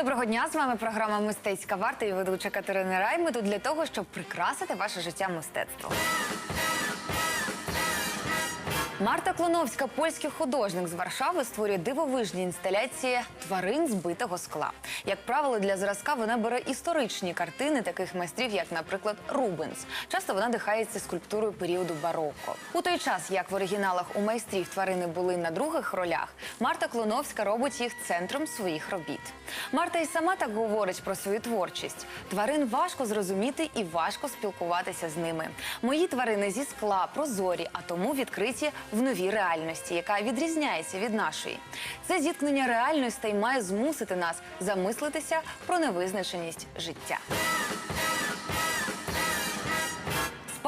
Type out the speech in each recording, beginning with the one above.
Доброго дня! З вами програма Мистецька варта і ведуча Катерина Рай. Ми тут для того, щоб прикрасити ваше життя мистецтвом. Марта Клоновська, польський художник з Варшави, створює дивовижні інсталяції тварин з битого скла. Як правило, для зразка вона бере історичні картини таких майстрів, як, наприклад, Рубенс. Часто вона дихається скульптурою періоду бароко. У той час, як в оригіналах у майстрів тварини були на других ролях, Марта Клоновська робить їх центром своїх робіт. Марта і сама так говорить про свою творчість. Тварин важко зрозуміти і важко спілкуватися з ними. Мої тварини зі скла прозорі, а тому відкриті в новій реальності, яка відрізняється від нашої. Це зіткнення реальностей має змусити нас замислитися про невизначеність життя.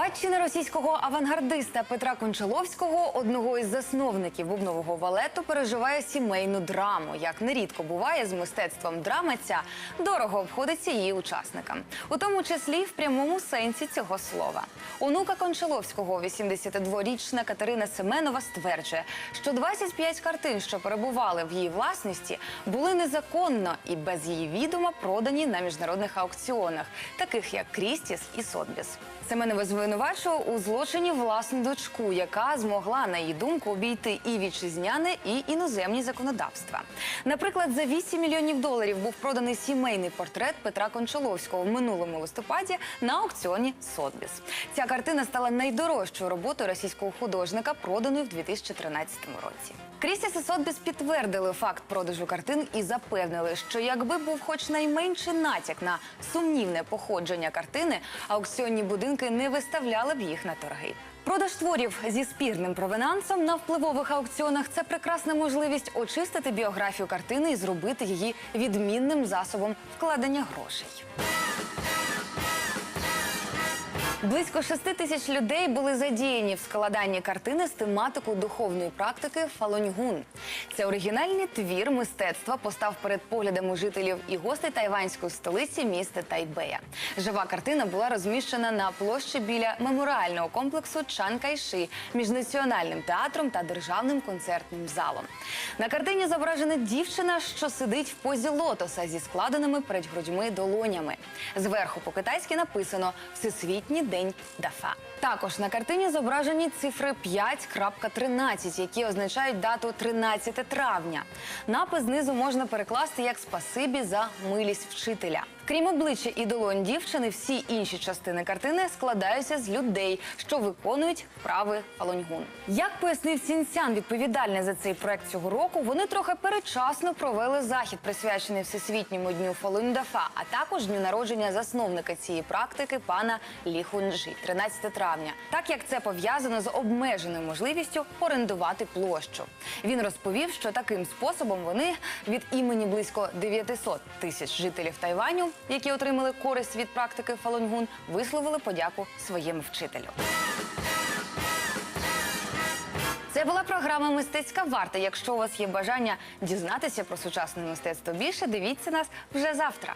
Спадщина російського авангардиста Петра Кончаловського, одного із засновників бубнового валету, переживає сімейну драму. Як нерідко буває з мистецтвом драма ця дорого обходиться її учасникам, у тому числі в прямому сенсі цього слова. Онука Кончаловського, 82-річна Катерина Семенова, стверджує, що 25 картин, що перебували в її власності, були незаконно і без її відома продані на міжнародних аукціонах, таких як Крістіс і Сотбіс. Семенова звинувачував у злочині власну дочку, яка змогла, на її думку, обійти і вітчизняне, і іноземні законодавства. Наприклад, за 8 мільйонів доларів був проданий сімейний портрет Петра Кончаловського в минулому листопаді на аукціоні Сотбіс. Ця картина стала найдорожчою роботою російського художника, проданою в 2013 році. Крістіс і Сотбіс підтвердили факт продажу картин і запевнили, що якби був хоч найменший натяк на сумнівне походження картини, аукціонні будинки не виставляли б їх на торги. Продаж творів зі спірним провенансом на впливових аукціонах це прекрасна можливість очистити біографію картини і зробити її відмінним засобом вкладення грошей. Близько 6 тисяч людей були задіяні в складанні картини з тематикою духовної практики Фалуньгун. Це оригінальний твір мистецтва постав перед поглядами жителів і гостей тайванської столиці міста Тайбея. Жива картина була розміщена на площі біля меморіального комплексу Чан Кайши між національним театром та державним концертним залом. На картині зображена дівчина, що сидить в позі лотоса зі складеними перед грудьми долонями. Зверху по-китайськи написано Всесвітній день Дафа. Також на картині зображені цифри 5.13, які означають дату 13 травня. Напис знизу можна перекласти як спасибі за милість вчителя. Крім обличчя і долонь дівчини, всі інші частини картини складаються з людей, що виконують вправи фалуньгун. Як пояснив Сінсян, відповідальний за цей проект цього року, вони трохи передчасно провели захід, присвячений всесвітньому дню Фалунь-Дафа, а також дню народження засновника цієї практики пана Лі Хунджі, 13 травня, так як це пов'язано з обмеженою можливістю орендувати площу. Він розповів, що таким способом вони від імені близько 900 тисяч жителів Тайваню, які отримали користь від практики Фалонгун, висловили подяку своєму вчителю. Це була програма Мистецька варта. Якщо у вас є бажання дізнатися про сучасне мистецтво більше, дивіться нас вже завтра.